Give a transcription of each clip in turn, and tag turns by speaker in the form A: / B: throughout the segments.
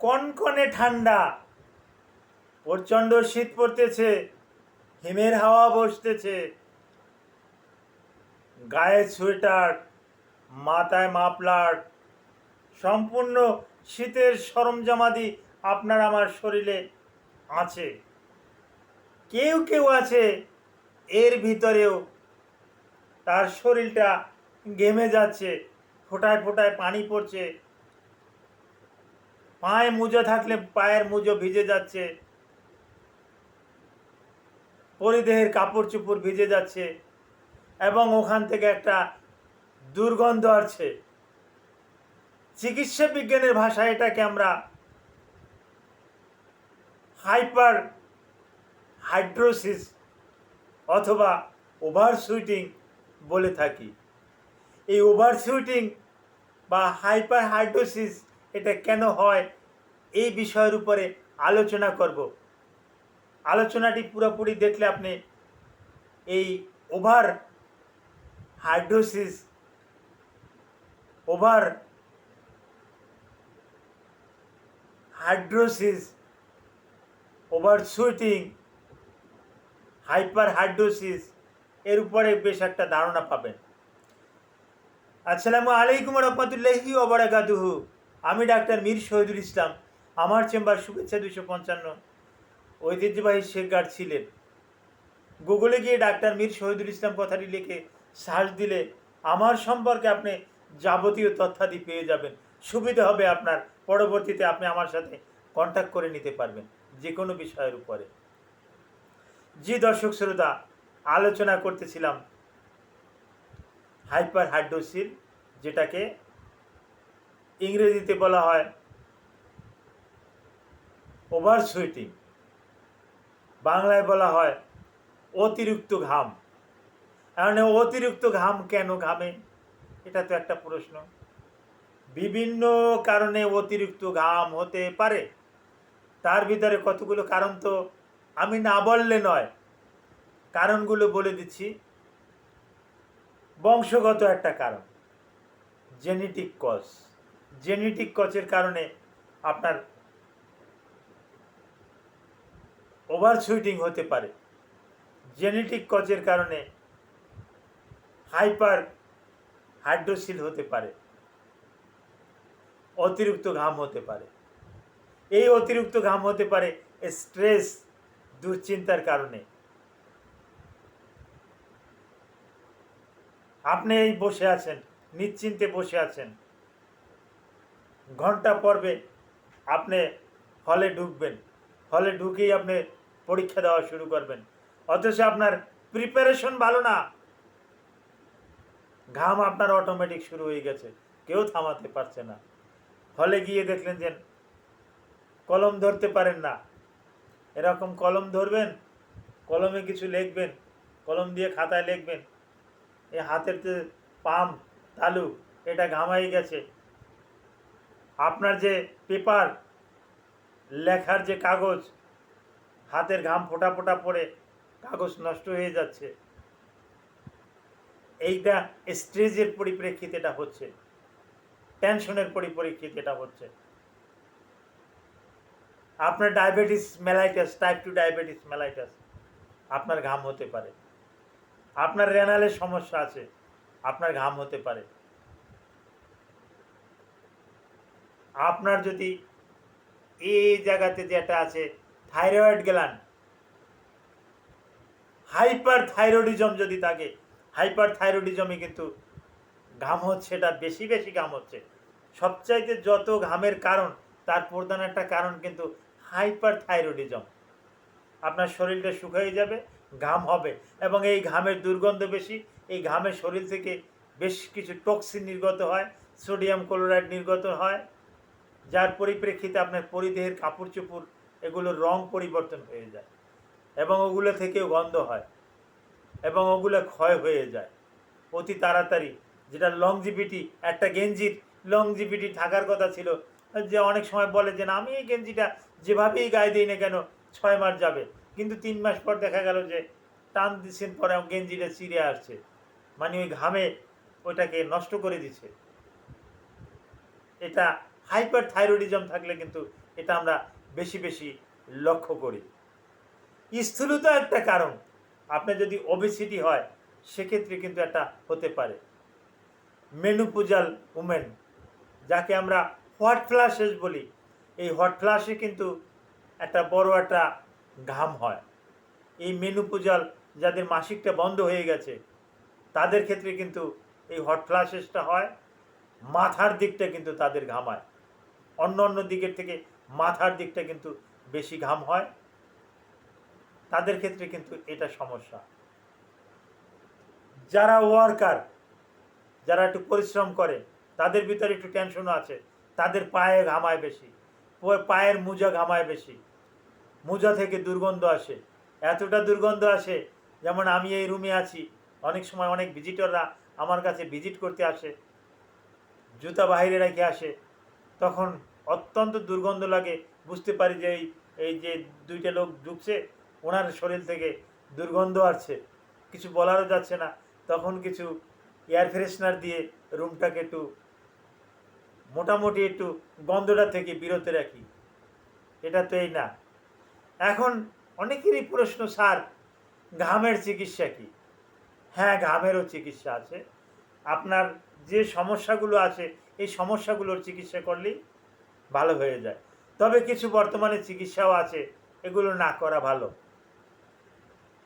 A: কনকনে ঠান্ডা। প্রচণ্ড শীত পড়তেছে, হিমের হাওয়া বসতেছে। গায়ে সোয়েটার, মাথায় মাফলার, সম্পূর্ণ শীতের সরঞ্জামাদি আপনার আমার শরীরে আছে। কেউ কেউ আছে, এর ভিতরেও তার শরীরটা ঘেমে যাচ্ছে, ফোটায় ফোটায় পানি পড়ছে। পায়ে মুজো থাকলে পায়ের মুজো ভিজে যাচ্ছে। পরিদেহের কাপড় চোপড় ভিজে যাচ্ছে এবং ওখান থেকে একটা দুর্গন্ধ আসছে। চিকিৎসা বিজ্ঞানের ভাষায় এটাকে আমরা হাইপার হাইড্রোসিস অথবা ওভার সুইটিং বলে থাকি। এই ওভার সুইটিং বা হাইপার হাইড্রোসিস এটা কেন হয়, এই বিষয়ের উপরে আলোচনা করব। আলোচনাটি পুরোপুরি দেখলে আপনি এই over hidrosis over hidrosis, over sweating, hyper hidrosis, এর উপরে বেশ একটা ধারণা পাবেন। আসসালামু আলাইকুম রহমতুল্লাহি ওবরাকাতুহু আমি ডাক্তার মীর শহীদুল ইসলাম। আমার চেম্বার শুভেচ্ছা দুশো পঞ্চান্ন। ঐতিহ্যবাহী শেখ গার্ড ছিলেন। গুগলে গিয়ে ডাক্তার মীর শহীদুল ইসলাম কথাটি লিখে সার্চ দিলে আমার সম্পর্কে আপনি যাবতীয় তথ্যাদি পেয়ে যাবেন। সুবিধা হবে আপনার। পরবর্তীতে আপনি আমার সাথে কন্ট্যাক্ট করে নিতে পারবেন যে কোনো বিষয়ের উপরে। জি দর্শক শ্রোতা, আলোচনা করতেছিলাম হাইপার হাইড্রোসিল যেটাকে ইংরেজিতে বলা হয় ওভার সুইটিং বাংলায় বলা হয় অতিরিক্ত ঘাম। কারণ অতিরিক্ত ঘাম কেন ঘামে? এটা তো একটা প্রশ্ন। বিভিন্ন কারণে অতিরিক্ত ঘাম হতে পারে। তার ভিতরে কতগুলো কারণ তো আমি না বললে নয়। কারণগুলো বলে দিচ্ছি। বংশগত একটা কারণ জেনেটিক কজ জেনেটিক কচের কারণে আপনার ওভার সুইটিং হতে পারে। জেনেটিক কচের কারণে হাইপার হাইড্রোসিল হতে পারে। অতিরিক্ত ঘাম হতে পারে। এই অতিরিক্ত ঘাম হতে পারে স্ট্রেস দুশ্চিন্তার কারণে। আপনি এই বসে আছেন, নিশ্চিন্তে বসে আছেন। ঘণ্টা পর্বে আপনি হলে ঢুকবেন। হলে ঢুকেই আপনি পরীক্ষা দেওয়া শুরু করবেন। অথচ আপনার প্রিপারেশন ভালো না। ঘাম আপনার অটোমেটিক শুরু হয়ে গেছে। কেউ থামাতে পারছে না। হলে গিয়ে দেখলেন যে কলম ধরতে পারেন না। এরকম কলম ধরবেন, কলমে কিছু লিখবেন, কলম দিয়ে খাতায় লিখবেন। এই হাতের পাম, তালু, এটা ঘামাই গেছে। আপনার যে পেপার, লেখার যে কাগজ, হাতের ঘাম ফোটা ফোটা পড়ে কাগজ নষ্ট হয়ে যাচ্ছে। এইটা স্ট্রেজের পরিপ্রেক্ষিতে এটা হচ্ছে। টেনশনের পরিপ্রেক্ষিতে এটা হচ্ছে। আপনার diabetes mellitus type two diabetes mellitus, আপনার ঘাম হতে পারে। আপনার রেনালের সমস্যা আছে, আপনার ঘাম হতে পারে। আপনার যদি এই জায়গাতে যেটা আছে থাইরয়েড গ্ল্যান্ড হাইপার থাইরয়েডিজম যদি থাকে হাইপার থাইরয়েডিজমে কিন্তু ঘাম হচ্ছে, এটা বেশি বেশি ঘাম হচ্ছে। সবচাইতে যত ঘামের কারণ, তার প্রধান একটা কারণ কিন্তু হাইপার থাইরয়েডিজম আপনার শরীরটা শুকিয়ে যাবে, ঘাম হবে এবং এই ঘামের দুর্গন্ধ বেশি, এই ঘামের শরীর থেকে বেশ কিছু টক্সিন নির্গত হয় সোডিয়াম ক্লোরাইড নির্গত হয় যার পরিপ্রেক্ষিতে আপনার পরিদেহের কাপড় চোপড় এগুলোর রং পরিবর্তন হয়ে যায় এবং ওগুলো থেকেও গন্ধ হয় এবং ওগুলো ক্ষয় হয়ে যায়। অতি তাড়াতাড়ি যেটা লংজিভিটি একটা গেঞ্জির লংজিভিটি থাকার কথা ছিল, যে অনেক সময় বলে যে না, আমি এই গেঞ্জিটা যেভাবেই গায়ে দিই না কেন, ছয় মাস যাবে। কিন্তু তিন মাস পর দেখা গেল যে টান দিচ্ছেন পরে গেঞ্জিটা চিড়ে আসছে। মানে ওই ঘামে ওইটাকে নষ্ট করে দিচ্ছে। এটা হাইপার থাইরয়েডিজম থাকলে কিন্তু এটা আমরা বেশি বেশি লক্ষ্য করি। স্থূলতা একটা কারণ। আপনার যদি ওবেসিটি হয়, সেক্ষেত্রে কিন্তু একটা হতে পারে। মেনুপুজাল উমেন যাকে আমরা হোয়াট ফ্লাশেস বলি, এই হট ফ্লাশে কিন্তু একটা বড় একটা ঘাম হয়। এই মেনুপুজাল যাদের মাসিকটা বন্ধ হয়ে গেছে, তাদের ক্ষেত্রে কিন্তু এই হট ফ্লাশেসটা হয়, মাথার দিকটা কিন্তু তাদের ঘামায় অন্য অন্য দিকের থেকে মাথার দিকটা কিন্তু বেশি ঘাম হয়। তাদের ক্ষেত্রে কিন্তু এটা সমস্যা। যারা ওয়ার্কার যারা একটু পরিশ্রম করে, তাদের ভিতরে একটু টেনশনও আছে। তাদের পায়ে ঘামায় বেশি। পায়ের মোজা ঘামায় বেশি। মোজা থেকে দুর্গন্ধ আসে। এতটা দুর্গন্ধ আসে, যেমন আমি এই রুমে আছি, অনেক সময় অনেক ভিজিটররা আমার কাছে ভিজিট করতে আসে, জুতা বাইরে রেখে আসে। তখন অত্যন্ত দুর্গন্ধ লাগে। বুঝতে পারি যে এই এই যে দুইটা লোক ঢুকছে ওনার শরীর থেকে দুর্গন্ধ আসছে। কিছু বলারও যাচ্ছে না। তখন কিছু এয়ার ফ্রেশনার দিয়ে রুমটাকে একটু, মোটামুটি একটু গন্ধটা থেকে বিরত রাখি। এটা তো এই না। এখন অনেকেরই প্রশ্ন, স্যার, ঘামের চিকিৎসা কি? হ্যাঁ ঘামেরও চিকিৎসা আছে। আপনার যে সমস্যাগুলো আছে এই সমস্যাগুলোর চিকিৎসা করলেই ভালো হয়ে যায়। তবে কিছু বর্তমানে চিকিৎসাও আছে, এগুলো না করা ভালো।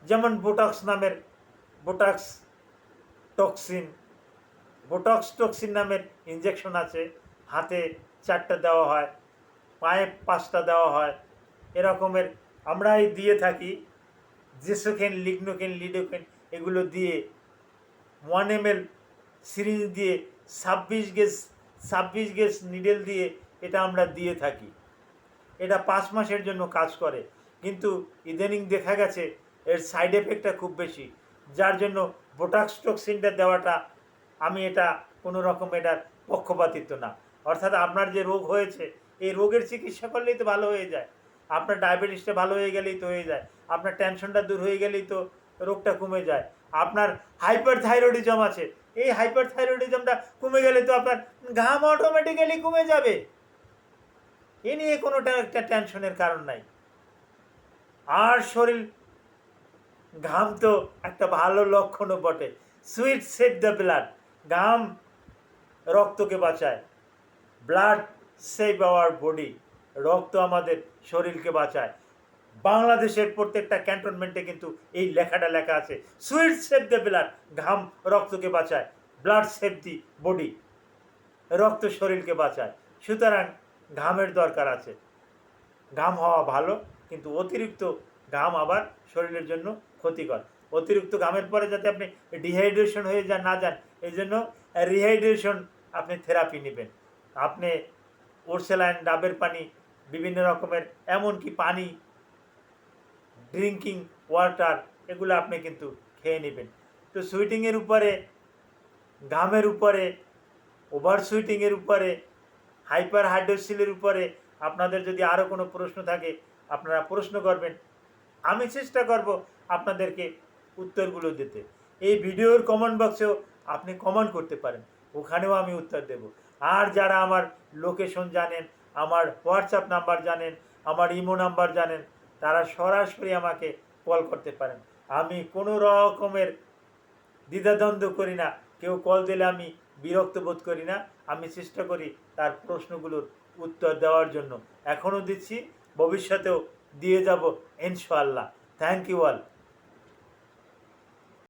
A: যেমন বোটক্স নামের বোটক্স টক্সিন বোটক্স টক্সিন নামের ইঞ্জেকশন আছে, হাতে চারটা দেওয়া হয়, পায়ে পাঁচটা দেওয়া হয়, এরকমের আমরাই দিয়ে থাকি জেসোকেন লিগনোকেন লিডোকেন এগুলো দিয়ে, ওয়ান এম এল সিরিজ দিয়ে ছাব্বিশ গেজ ছাব্বিশ গেজ নিডেল দিয়ে এটা আমরা দিয়ে থাকি। এটা পাঁচ মাসের জন্য কাজ করে। কিন্তু ইদানিং দেখা গেছে এর সাইড এফেক্টটা খুব বেশি। যার জন্য বোটাক্স টক্সিনটা দেওয়াটা আমি এটা কোনো রকম এটার পক্ষপাতিত্ব না। অর্থাৎ আপনার যে রোগ হয়েছে, এই রোগের চিকিৎসা করলেই তো ভালো হয়ে যায়। আপনার ডায়াবেটিসটা ভালো হয়ে গেলেই তো হয়ে যায়। আপনার টেনশনটা দূর হয়ে গেলেই তো রোগটা কমে যায়। আপনার হাইপার থাইরয়েডিজম আছে। এই হাইপার থাইরয়েডিজমটা কমে গেলে তো আপনার ঘাম অটোমেটিক্যালি কমে যাবে। এ নিয়ে কোনো টা- একটা টেনশনের কারণ নাই। আর শরীর, ঘাম তো একটা ভালো লক্ষণও বটে। সুইট সেভ দ্য ব্লাড ঘাম রক্তকে বাঁচায়। ব্লাড সেভ আওয়ার বডি রক্ত আমাদের শরীরকে বাঁচায়। বাংলাদেশের প্রত্যেকটা ক্যান্টনমেন্টে কিন্তু এই লেখাটা লেখা আছে। সুইট সেভ দ্য ব্লাড ঘাম রক্তকে বাঁচায়। ব্লাড সেভ দি বডি রক্ত শরীরকে বাঁচায়। সুতরাং ঘামের দরকার আছে। ঘাম হওয়া ভালো, কিন্তু অতিরিক্ত ঘাম আবার শরীরের জন্য ক্ষতিকর। অতিরিক্ত ঘামের পরে যাতে আপনি ডিহাইড্রেশন হয়ে যান, না যান, এই জন্য রিহাইড্রেশন আপনি থেরাপি নেবেন। আপনি ওরসেলাইন ডাবের পানি, বিভিন্ন রকমের, এমনকি পানি ড্রিঙ্কিং ওয়াটার এগুলো আপনি কিন্তু খেয়ে নেবেন। তো সুইটিংয়ের উপরে, ঘামের উপরে ওভার সুইটিংয়ের উপরে হাইপার হাইড্রোসিলের উপরে আপনাদের যদি আরও কোনো প্রশ্ন থাকে, আপনারা প্রশ্ন করবেন। আমি চেষ্টা করব আপনাদেরকে উত্তরগুলো দিতে। এই ভিডিওর কমেন্ট বক্সেও আপনি কমেন্ট করতে পারেন। ওখানেও আমি উত্তর দেব। আর যারা আমার লোকেশন জানেন, আমার হোয়াটসঅ্যাপ নাম্বার জানেন, আমার ইমো নাম্বার জানেন তারা সরাসরি আমাকে কল করতে পারেন। আমি কোনো রকমের দ্বিধাদ্বন্দ্ব করি না। কেউ কল দিলে আমি বিরক্ত বোধ করি না। আমি চেষ্টা করি তার প্রশ্নগুলোর উত্তর দেওয়ার জন্য। এখনও দিচ্ছি, ভবিষ্যতেও দিয়ে যাব ইনশাল্লাহ থ্যাংক ইউ অল